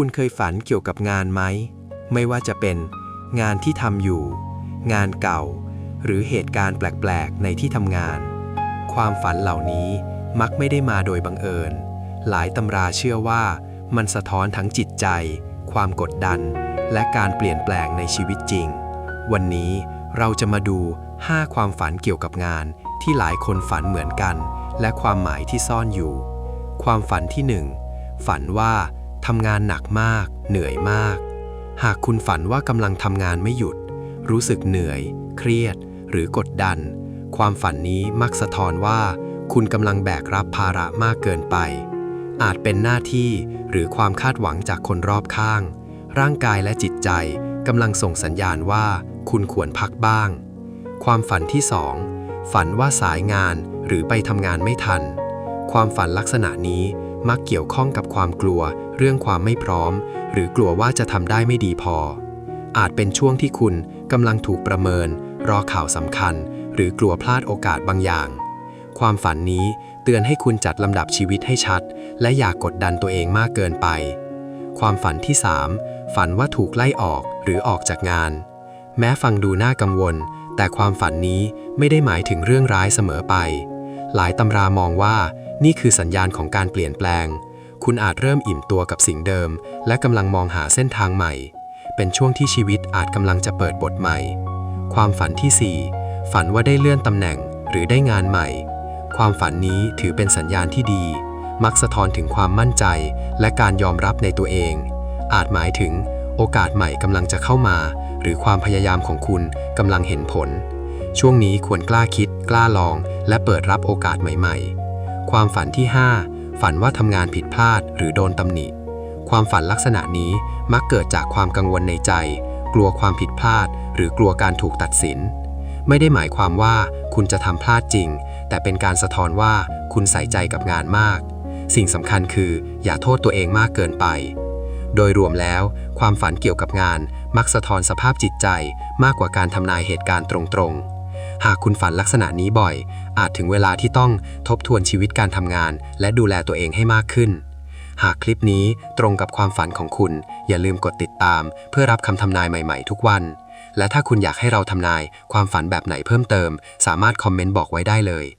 คุณเคยฝันเกี่ยวกับงานไหม ไม่ว่าจะเป็น งานที่ทำอยู่ งานเก่า หรือเหตุการณ์แปลกๆ ในที่ทำงาน ความฝันเหล่านี้มักไม่ได้มาโดยบังเอิญ หลายตำราเชื่อว่ามันสะท้อนทั้งจิตใจ ความกดดัน และการเปลี่ยนแปลงในชีวิตจริง วันนี้เราจะมาดู 5 ความฝันเกี่ยวกับงาน ที่หลายคนฝันเหมือนกัน และความหมายที่ซ่อนอยู่ ความฝันที่ 1 ฝันว่า ทำงานหนักมาก เหนื่อยมาก หากคุณฝันว่ากำลังทำงานไม่หยุด รู้สึกเหนื่อย เครียด หรือกดดัน ความฝันนี้มักสะท้อนว่า คุณกำลังแบกรับภาระมากเกินไป อาจเป็นหน้าที่หรือความคาดหวังจากคนรอบข้าง ร่างกายและจิตใจกำลังส่งสัญญาณว่า คุณควรพักบ้าง ความฝันที่สองฝันว่าสายงานหรือไปทำงานไม่ทัน ความฝันลักษณะนี้ มักเกี่ยวข้องกับความกลัว เรื่องความไม่พร้อม หรือกลัวว่าจะทำได้ไม่ดีพอ อาจเป็นช่วงที่คุณกำลังถูกประเมิน รอข่าวสำคัญ หรือกลัวพลาดโอกาสบางอย่าง ความฝันนี้เตือนให้คุณจัดลำดับชีวิตให้ชัด และอย่ากกดดันตัวเองมากเกินไป ความฝันที่ 3 ฝันว่าถูกไล่ออกหรือออกจากงาน แม้ฟังดูน่ากังวล แต่ความฝันนี้ไม่ได้หมายถึงเรื่องร้ายเสมอไป หลายตำรามองว่า นี่คือสัญญาณของการเปลี่ยนแปลง คุณอาจเริ่มอิ่มตัวกับสิ่งเดิม และกำลังมองหาเส้นทางใหม่ เป็นช่วงที่ชีวิตอาจกำลังจะเปิดบทใหม่ ความฝันที่ 4 ฝันว่าได้เลื่อนตำแหน่งหรือได้งานใหม่ ความฝันนี้ถือเป็นสัญญาณที่ดี มักสะท้อนถึงความมั่นใจ และการยอมรับในตัวเอง อาจหมายถึง โอกาสใหม่กำลังจะเข้ามา หรือความพยายามของคุณกำลังเห็นผล ช่วงนี้ควรกล้าคิด กล้าลอง และเปิดรับโอกาสใหม่ ๆ ความฝันที่ 5 ฝันว่าทำงานผิดพลาดหรือโดนตำหนิ ความฝันลักษณะนี้มักเกิดจากความกังวลในใจ กลัวความผิดพลาด หรือกลัวการถูกตัดสิน ไม่ได้หมายความว่าคุณจะทำพลาดจริง แต่เป็นการสะท้อนว่าคุณใส่ใจกับงานมาก สิ่งสำคัญคืออย่าโทษตัวเองมากเกินไป โดยรวมแล้ว ความฝันเกี่ยวกับงานมักสะท้อนสภาพจิตใจมากกว่าการทำนายเหตุการณ์ตรงๆ หากคุณฝันลักษณะนี้บ่อย อาจถึงเวลาที่ต้องทบทวนชีวิตการทำงาน และดูแลตัวเองให้มากขึ้น หากคลิปนี้ตรงกับความฝันของคุณ อย่าลืมกดติดตาม เพื่อรับคำทำนายใหม่ๆ ทุกวัน และถ้าคุณอยากให้เราทำนายความฝันแบบไหนเพิ่มเติม สามารถคอมเมนต์บอกไว้ได้เลย